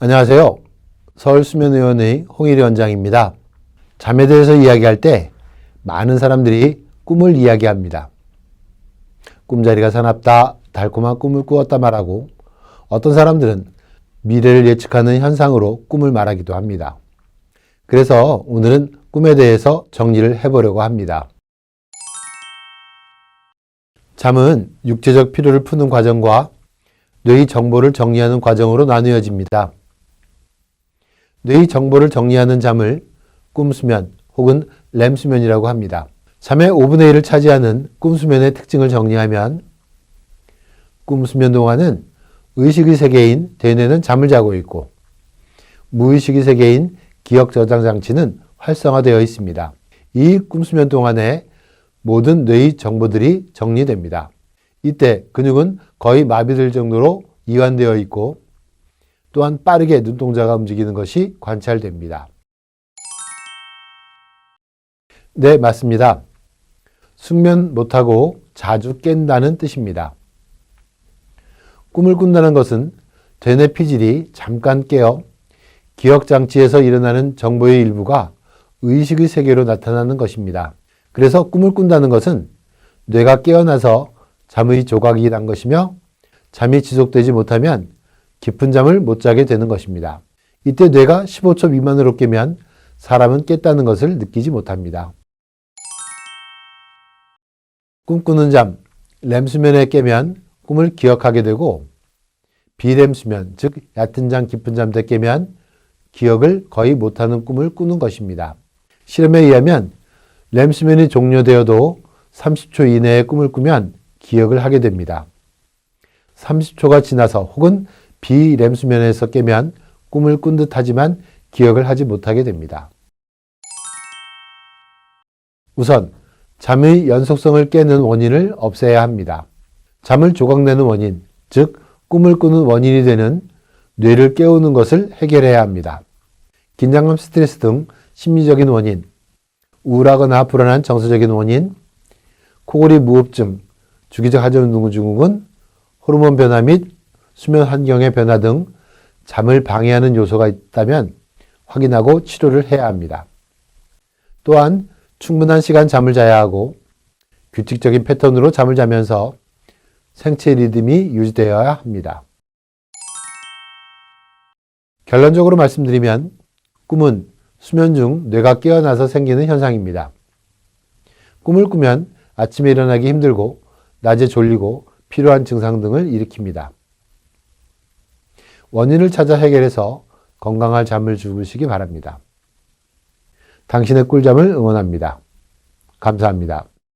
안녕하세요. 서울수면의원의 홍일희 원장입니다. 잠에 대해서 이야기할 때 많은 사람들이 꿈을 이야기합니다. 꿈자리가 사납다, 달콤한 꿈을 꾸었다 말하고 어떤 사람들은 미래를 예측하는 현상으로 꿈을 말하기도 합니다. 그래서 오늘은 꿈에 대해서 정리를 해보려고 합니다. 잠은 육체적 피로를 푸는 과정과 뇌의 정보를 정리하는 과정으로 나누어집니다. 뇌의 정보를 정리하는 잠을 꿈수면 혹은 렘수면이라고 합니다. 잠의 5분의 1을 차지하는 꿈수면의 특징을 정리하면 꿈수면 동안은 의식의 세계인 대뇌는 잠을 자고 있고 무의식의 세계인 기억 저장 장치는 활성화되어 있습니다. 이 꿈수면 동안에 모든 뇌의 정보들이 정리됩니다. 이때 근육은 거의 마비될 정도로 이완되어 있고 또한 빠르게 눈동자가 움직이는 것이 관찰됩니다. 네, 맞습니다. 숙면 못하고 자주 깬다는 뜻입니다. 꿈을 꾼다는 것은 되뇌 피질이 잠깐 깨어 기억장치에서 일어나는 정보의 일부가 의식의 세계로 나타나는 것입니다. 그래서 꿈을 꾼다는 것은 뇌가 깨어나서 잠의 조각이 난 것이며 잠이 지속되지 못하면 깊은 잠을 못 자게 되는 것입니다. 이때 뇌가 15초 미만으로 깨면 사람은 깼다는 것을 느끼지 못합니다. 꿈꾸는 잠, 렘수면에 깨면 꿈을 기억하게 되고 비렘수면, 즉 얕은 잠, 깊은 잠 때 깨면 기억을 거의 못하는 꿈을 꾸는 것입니다. 실험에 의하면 렘수면이 종료되어도 30초 이내에 꿈을 꾸면 기억을 하게 됩니다. 30초가 지나서 혹은 비렘 수면에서 깨면 꿈을 꾼 듯하지만 기억을 하지 못하게 됩니다. 우선 잠의 연속성을 깨는 원인을 없애야 합니다. 잠을 조각내는 원인, 즉 꿈을 꾸는 원인이 되는 뇌를 깨우는 것을 해결해야 합니다. 긴장감, 스트레스 등 심리적인 원인, 우울하거나 불안한 정서적인 원인, 코골이 무호흡증, 주기적 하전운동 증후군, 호르몬 변화 및 수면 환경의 변화 등 잠을 방해하는 요소가 있다면 확인하고 치료를 해야 합니다. 또한 충분한 시간 잠을 자야 하고 규칙적인 패턴으로 잠을 자면서 생체 리듬이 유지되어야 합니다. 결론적으로 말씀드리면 꿈은 수면 중 뇌가 깨어나서 생기는 현상입니다. 꿈을 꾸면 아침에 일어나기 힘들고 낮에 졸리고 피로한 증상 등을 일으킵니다. 원인을 찾아 해결해서 건강한 잠을 주무시기 바랍니다. 당신의 꿀잠을 응원합니다. 감사합니다.